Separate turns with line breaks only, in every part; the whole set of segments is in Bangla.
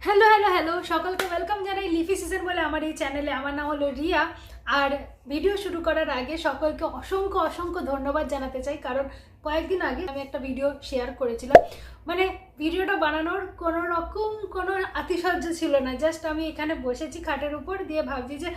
হ্যালো হ্যালো হ্যালো সকলকে ওয়েলকাম জানাই লিফি সিজন বলে আমার এই চ্যানেলে আমার নাম হলো রিয়া। আর ভিডিও শুরু করার আগে সকলকে অসংখ্য অসংখ্য ধন্যবাদ জানাতে চাই। কারণ কয়েকদিন আগে আমি একটা ভিডিও শেয়ার করেছিলাম। মানে ভিডিওটা বানানোর কোনো রকম কোনো আতিশয্য ছিল না। জাস্ট আমি এখানে বসেছি খাটের উপর দিয়ে ভাবছি যে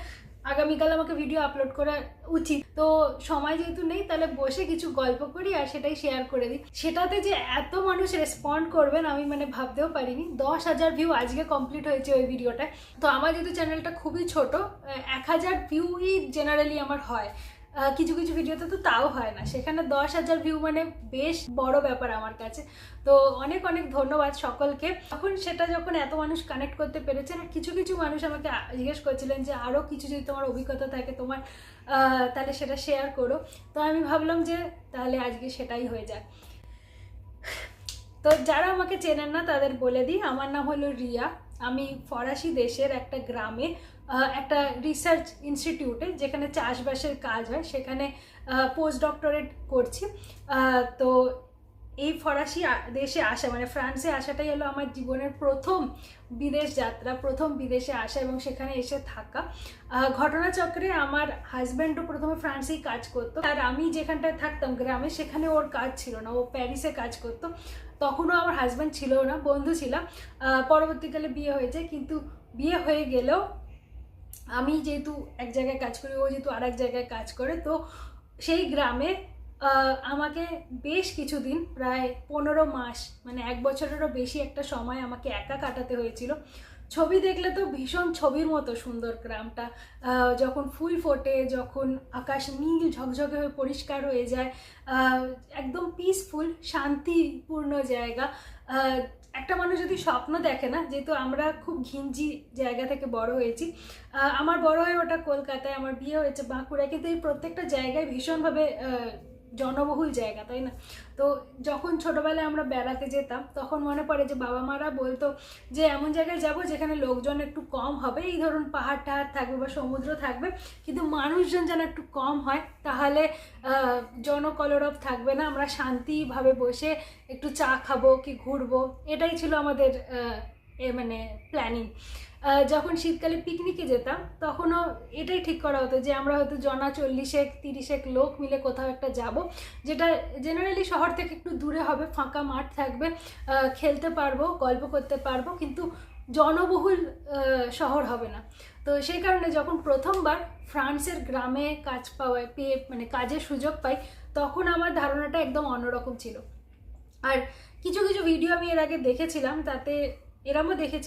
আগামীকাল আমাকে ভিডিও আপলোড করা উচিত। তো সময় যেহেতু নেই, তাহলে বসে কিছু গল্প করি আর সেটাই শেয়ার করে দিই। সেটাতে যে এত মানুষ রেসপন্ড করবেন আমি মানে ভাবতেও পারিনি। দশ হাজার ভিউ আজকে কমপ্লিট হয়েছে ওই ভিডিওটা তো আমার যেহেতু চ্যানেলটা খুবই ছোট এক হাজার ভিউই জেনারেলি আমার হয়। কিছু কিছু ভিডিওতে তো তাও হয় না। সেখানে দশ হাজার ভিউ মানে বেশ বড় ব্যাপার আমার কাছে। তো অনেক অনেক ধন্যবাদ সকলকে। তখন সেটা যখন এত মানুষ কানেক্ট করতে পেরেছেন আর কিছু কিছু মানুষ আমাকে জিজ্ঞেস করছিলেন যে আরও কিছু যদি তোমার অভিজ্ঞতা থাকে তোমার তাহলে সেটা শেয়ার করো। তো আমি ভাবলাম যে, তাহলে আজকে সেটাই হয়ে যাক। তো যারা আমাকে চেনেন না, তাদের বলে দিই, আমার নাম হলো রিয়া। আমি ফরাসি দেশের একটা গ্রামে একটা রিসার্চ ইনস্টিটিউটে যেখানে চাষবাসের কাজ হয়, সেখানে পোস্ট ডক্টরেট করছি। তো এই ফরাসি দেশে আসা মানে ফ্রান্সে আসাটাই হলো আমার জীবনের প্রথম বিদেশ যাত্রা, প্রথম বিদেশে আসা এবং সেখানে এসে থাকা। ঘটনাচক্রে আমার হাজব্যান্ডও প্রথমে ফ্রান্সেই কাজ করতো। আর আমি যেখানটায় থাকতাম, গ্রামে, সেখানে ওর কাজ ছিল না। ও প্যারিসে কাজ করতো। তখনও আমার হাজব্যান্ড ছিল না, বন্ধু ছিলাম পরবর্তীকালে বিয়ে হয়েছে। কিন্তু বিয়ে হয়ে গেলেও আমি যেহেতু এক জায়গায় কাজ করি, ও যেহেতু আর এক জায়গায় কাজ করে, তো সেই গ্রামে আমাকে বেশ কিছুদিন, প্রায় পনেরো মাস মানে এক বছরেরও বেশি একটা সময় আমাকে একা কাটাতে হয়েছিল। ছবি দেখলে তো ভীষণ ছবির মতো সুন্দর গ্রামটা। যখন ফুল ফোটে, যখন আকাশ নীল, ঝকঝকে হয়ে পরিষ্কার হয়ে যায় একদম পিসফুল শান্তিপূর্ণ জায়গা। একটা মানুষ যদি স্বপ্ন দেখে না, যেহেতু আমরা খুব ঘিঞ্জি জায়গা থেকে বড় হয়েছি আমার বড় হয়ে ওটা কলকাতায়, আমার বিয়ে হয়েছে বাঁকুড়ায়, কিন্তু এই প্রত্যেকটা জায়গায় ভীষণভাবে জনবহুল জায়গা, তাই না? তো যখন ছোটোবেলায় আমরা বেড়াতে যেতাম, তখন মনে পড়ে যে বাবা মারা বলতো যে, এমন জায়গায় যাব যেখানে লোকজন একটু কম হবে, এই ধরুন পাহাড় টাহাড় থাকবে বা সমুদ্র থাকবে, কিন্তু মানুষজন যেন একটু কম হয়, তাহলে জনকলরব থাকবে না, আমরা শান্তিভাবে বসে একটু চা খাব কি ঘুরবো। এটাই ছিল আমাদের এ মানে প্ল্যানিং যখন শীতকালে পিকনিকে যেতাম, তখনও এটাই ঠিক করা হতো যে আমরা হয়তো জনা চল্লিশেক, তিরিশেক লোক মিলে কোথাও একটা যাব, যেটা জেনারেলি শহর থেকে একটু দূরে হবে, ফাঁকা মাঠ থাকবে খেলতে পারব, গল্প করতে পারব, কিন্তু জনবহুল শহর হবে না। তো সেই কারণে যখন প্রথমবার ফ্রান্সের গ্রামে কাজ পাওয়ায় পেয়ে মানে কাজের সুযোগ পাই, তখন আমার ধারণাটা একদম অন্যরকম ছিল। আর কিছু কিছু ভিডিও আমি এর আগে দেখেছিলাম, তাতে এরমও দেখেছি